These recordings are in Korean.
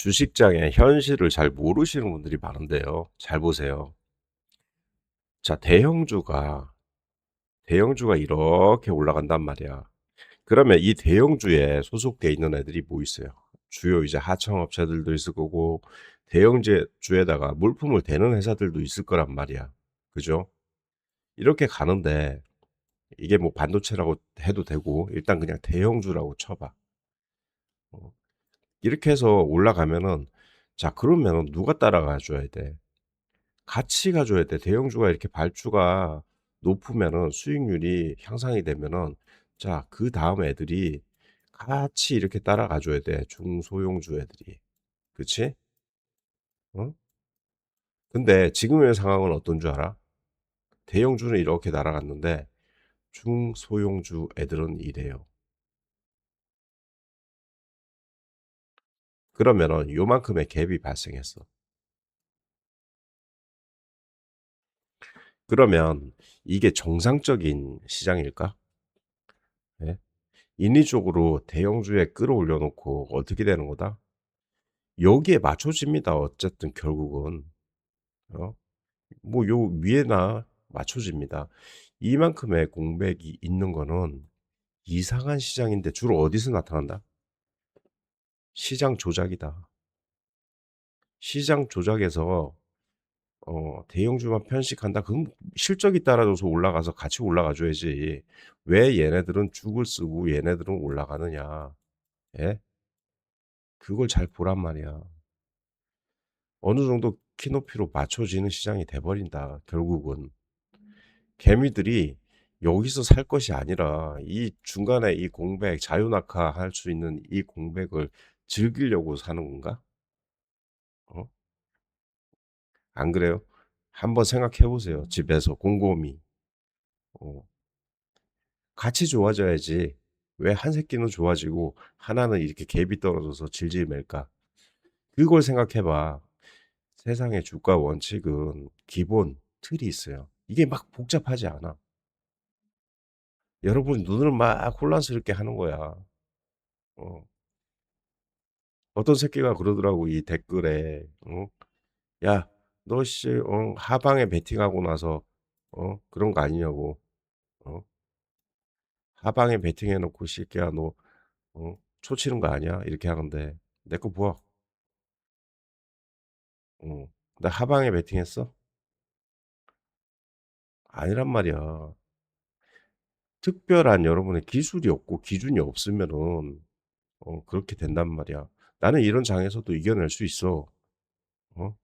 주식장의 현실을 잘 모르시는 분들이 많은데요. 잘 보세요. 자, 대형주가, 대형주가 이렇게 올라간단 말이야. 그러면 이 대형주에 소속돼 있는 애들이 뭐 있어요? 주요 이제 하청업체들도 있을 거고, 대형주에다가 물품을 대는 회사들도 있을 거란 말이야. 그죠? 이렇게 가는데, 이게 뭐 반도체라고 해도 되고, 일단 그냥 대형주라고 쳐봐. 어, 이렇게 해서 올라가면은 자 그러면은 누가 따라가 줘야 돼? 같이 가줘야 돼. 대형주가 이렇게 발주가 높으면은 수익률이 향상이 되면은 자 그 다음 애들이 같이 이렇게 따라가 줘야 돼. 중소형주 애들이. 그치? 어? 근데 지금의 상황은 어떤 줄 알아? 대형주는 이렇게 날아갔는데 중소형주 애들은 이래요. 그러면은 요만큼의 갭이 발생했어. 그러면 이게 정상적인 시장일까? 예? 인위적으로 대형주에 끌어올려 놓고 어떻게 되는 거다? 여기에 맞춰집니다. 어쨌든 결국은. 어? 뭐요 위에나 맞춰집니다. 이만큼의 공백이 있는 거는 이상한 시장인데 주로 어디서 나타난다? 시장 조작이다. 시장 조작에서 어 대형주만 편식한다. 그럼 실적이 따라줘서 올라가서 같이 올라가 줘야지. 왜 얘네들은 죽을 쓰고 얘네들은 올라가느냐. 예? 그걸 잘 보란 말이야. 어느 정도 키높이로 맞춰지는 시장이 돼 버린다 결국은. 개미들이 여기서 살 것이 아니라 이 중간에 이 공백 자유낙하 할 수 있는 이 공백을 즐기려고 사는 건가? 어? 안 그래요? 한번 생각해 보세요. 집에서 곰곰이. 어. 같이 좋아져야지. 왜 한 새끼는 좋아지고 하나는 이렇게 갭이 떨어져서 질질 맬까? 그걸 생각해 봐. 세상의 주가 원칙은 기본 틀이 있어요. 이게 막 복잡하지 않아. 여러분 눈을 막 혼란스럽게 하는 거야. 어. 어떤 새끼가 그러더라고 이 댓글에 어? 야, 너 씨, 어, 하방에 베팅하고 나서 어? 그런 거 아니냐고. 어? 하방에 베팅해 놓고 새끼야 너 어? 초 치는 거 아니야? 이렇게 하는데 내 거 보아. 어. 나 하방에 베팅했어? 아니란 말이야. 특별한 여러분의 기술이 없고 기준이 없으면은 어, 그렇게 된단 말이야. 나는 이런 장에서도 이겨낼 수 있어. 어?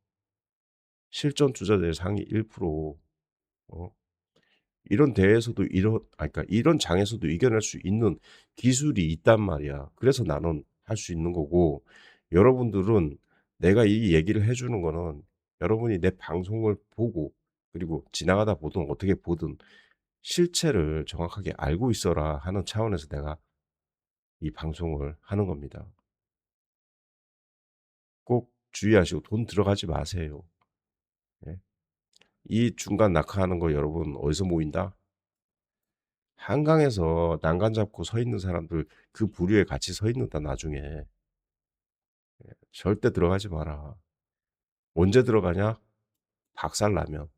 실전 투자자의 상위 1%. 어? 이런 대회에서도 이런 아 그러니까 이런 장에서도 이겨낼 수 있는 기술이 있단 말이야. 그래서 나는 할 수 있는 거고 여러분들은 내가 이 얘기를 해 주는 거는 여러분이 내 방송을 보고 그리고 지나가다 보든 어떻게 보든 실체를 정확하게 알고 있어라 하는 차원에서 내가 이 방송을 하는 겁니다. 꼭 주의하시고 돈 들어가지 마세요. 예? 이 중간 낙하하는 거 여러분 어디서 모인다? 한강에서 난간 잡고 서 있는 사람들 그 부류에 같이 서 있는다 나중에. 예, 절대 들어가지 마라. 언제 들어가냐? 박살 나면.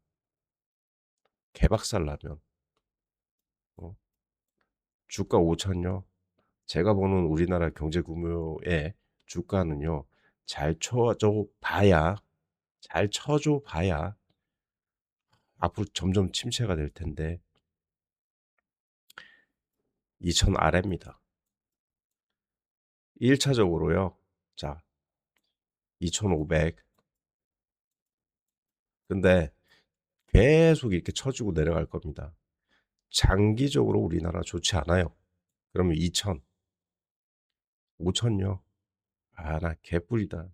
개박살 나면. 어? 주가 5천요. 제가 보는 우리나라 경제 규모의 주가는요. 잘 쳐줘 봐야 잘 쳐줘 봐야 앞으로 점점 침체가 될 텐데 2천 아래입니다. 1차적으로요. 자, 2,500. 근데 계속 이렇게 쳐주고 내려갈 겁니다. 장기적으로 우리나라 좋지 않아요. 그러면 2천, 5천요. 아, 나 개뿔이다.